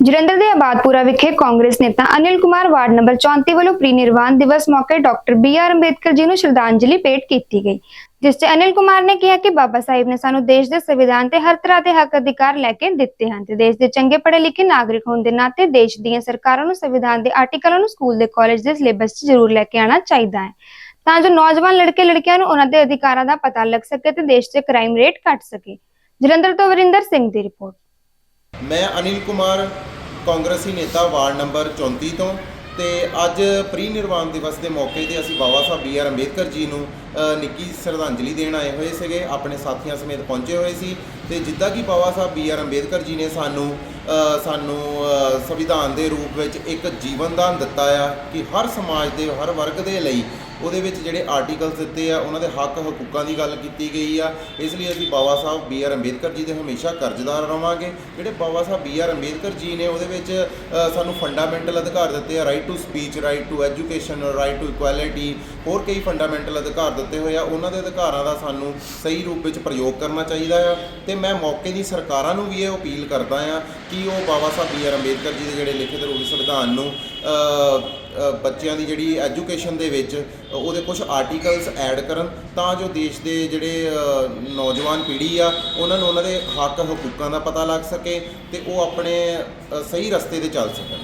ਜਲੰਧਰ ਦੇ ਆਬਾਦਪੁਰਾ ਵਿਖੇ ਕਾਂਗਰਸ ਨੇਤਾ ਅਨਿਲ ਕੁਮਾਰ ਵਾਰਡ ਨੰਬਰ 34 ਵੱਲੋਂ ਪ੍ਰੀਨਿਰਵਾਣ ਦਿਵਸ ਮੌਕੇ doctor B R Ambedkar ji ਨੂੰ ਸ਼ਰਧਾਂਜਲੀ ਭੇਟ ਕੀਤੀ ਗਈ, ਜਿਸ 'ਚ ਅਨਿਲ ਕੁਮਾਰ ਨੇ ਕਿਹਾ ਕਿ ਬਾਬਾ ਸਾਹਿਬ ਨੇ ਸਾਨੂੰ ਦੇਸ਼ ਦੇ ਸੰਵਿਧਾਨ ਤੇ ਹਰ ਤਰ੍ਹਾਂ ਦੇ ਹੱਕ ਅਧਿਕਾਰ ਲੈ ਕੇ ਦਿੱਤੇ ਹਨ ਤੇ ਦੇਸ਼ ਦੇ ਚੰਗੇ ਪੜ੍ਹੇ ਲਿਖੇ ਨਾਗਰਿਕ ਹੋਣ ਦੇ ਨਾਤੇ ਦੇਸ਼ ਦੀਆਂ ਸਰਕਾਰਾਂ ਨੂੰ ਸੰਵਿਧਾਨ ਦੇ ਆਰਟੀਕਲਾਂ ਨੂੰ ਸਕੂਲ ਦੇ ਕਾਲਜ ਦੇ ਸਿਲੇਬਸ 'ਚ ਜ਼ਰੂਰ ਲੈ ਕੇ ਆਉਣਾ ਚਾਹੀਦਾ ਹੈ, ਤਾਂ ਜੋ ਨੌਜਵਾਨ ਲੜਕੇ ਲੜਕੀਆਂ ਨੂੰ ਉਹਨਾਂ ਦੇ ਅਧਿਕਾਰਾਂ ਦਾ ਪਤਾ ਲੱਗ ਸਕੇ ਤੇ ਦੇਸ਼ 'ਚ ਕ੍ਰਾਈਮ ਰੇਟ ਘਟ ਸਕੇ। ਜਲੰਧਰ ਤੋਂ ਵਰਿੰਦਰ ਸਿੰਘ ਦੀ ਰਿਪੋਰਟ। ਮੈਂ ਅਨਿਲ ਕੁਮਾਰ ਕਾਂਗਰਸੀ ਨੇਤਾ ਵਾਰਡ ਨੰਬਰ 34 ਤੋਂ ਤੇ ਅੱਜ ਪ੍ਰੀ ਨਿਰਵਾਣ ਦਿਵਸ ਦੇ ਮੌਕੇ ਤੇ ਅਸੀਂ ਬਾਬਾ ਸਾਹਿਬ ਬੀ ਆਰ ਅੰਬੇਦਕਰ ਜੀ ਨੂੰ ਨਿੱਕੀ ਸ਼ਰਧਾਂਜਲੀ ਦੇਣ ਆਏ ਹੋਏ ਸੀਗੇ। ਆਪਣੇ ਸਾਥੀਆਂ ਸਮੇਤ ਪਹੁੰਚੇ ਹੋਏ ਸੀ। ਤੇ ਜਿੱਦਾਂ ਕਿ ਬਾਬਾ ਸਾਹਿਬ ਬੀ ਆਰ ਅੰਬੇਦਕਰ ਜੀ ਨੇ ਸਾਨੂੰ ਸਾਨੂੰ ਸੰਵਿਧਾਨ ਦੇ ਰੂਪ ਵਿੱਚ ਇੱਕ ਜੀਵਨ ਦਾਨ ਦਿੱਤਾ ਆ ਕਿ ਹਰ ਸਮਾਜ ਦੇ, ਹਰ ਵਰਗ ਦੇ ਲਈ ਉਹਦੇ ਵਿੱਚ ਜਿਹੜੇ ਆਰਟੀਕਲਸ ਦਿੱਤੇ ਆ, ਉਹਨਾਂ ਦੇ ਹੱਕ ਹਕੂਕਾਂ ਦੀ ਗੱਲ ਕੀਤੀ ਗਈ ਆ। ਇਸ ਲਈ ਅਸੀਂ ਬਾਬਾ ਸਾਹਿਬ ਬੀ ਆਰ ਅੰਬੇਦਕਰ ਜੀ ਦੇ ਹਮੇਸ਼ਾ ਕਰਜ਼ਦਾਰ ਰਵਾਂਗੇ। ਜਿਹੜੇ ਬਾਬਾ ਸਾਹਿਬ ਬੀ ਆਰ ਅੰਬੇਦਕਰ ਜੀ ਨੇ ਉਹਦੇ ਵਿੱਚ ਸਾਨੂੰ ਫੰਡਾਮੈਂਟਲ ਅਧਿਕਾਰ ਦਿੱਤੇ ਆ right to speech right to education right to equality ਹੋਰ ਕਈ ਫੰਡਾਮੈਂਟਲ ਅਧਿਕਾਰ ਦਿੱਤੇ ਹੋਏ ਆ। ਉਹਨਾਂ ਦੇ ਅਧਿਕਾਰਾਂ ਦਾ ਸਾਨੂੰ ਸਹੀ ਰੂਪ ਵਿੱਚ ਪ੍ਰਯੋਗ ਕਰਨਾ ਚਾਹੀਦਾ ਆ। ਤੇ ਮੈਂ ਮੌਕੇ ਦੀ ਸਰਕਾਰਾਂ ਨੂੰ ਵੀ ਇਹ ਅਪੀਲ ਕਰਦਾ ਆ ਕਿ ਉਹ ਬਾਬਾ ਸਾਹਿਬ ਬੀ ਆਰ ਅੰਬੇਦਕਰ ਜੀ ਦੇ ਜਿਹੜੇ ਲਿਖਿਤ ਰੂਪ ਸੰਵਿਧਾਨ ਨੂੰ ਬੱਚਿਆਂ ਦੀ ਜਿਹੜੀ ਐਜੂਕੇਸ਼ਨ ਦੇ ਵਿੱਚ ਉਹਦੇ ਕੁਝ ਆਰਟੀਕਲਸ ਐਡ ਕਰਨ ਤਾਂ ਜੋ ਦੇਸ਼ ਦੇ ਜਿਹੜੇ ਨੌਜਵਾਨ ਪੀੜ੍ਹੀ ਆ, ਉਹਨਾਂ ਨੂੰ ਉਹਨਾਂ ਦੇ ਹੱਕ ਹਕੂਕਾਂ ਦਾ ਪਤਾ ਲੱਗ ਸਕੇ ਤੇ ਉਹ ਆਪਣੇ ਸਹੀ ਰਸਤੇ ਤੇ ਚੱਲ ਸਕਣ।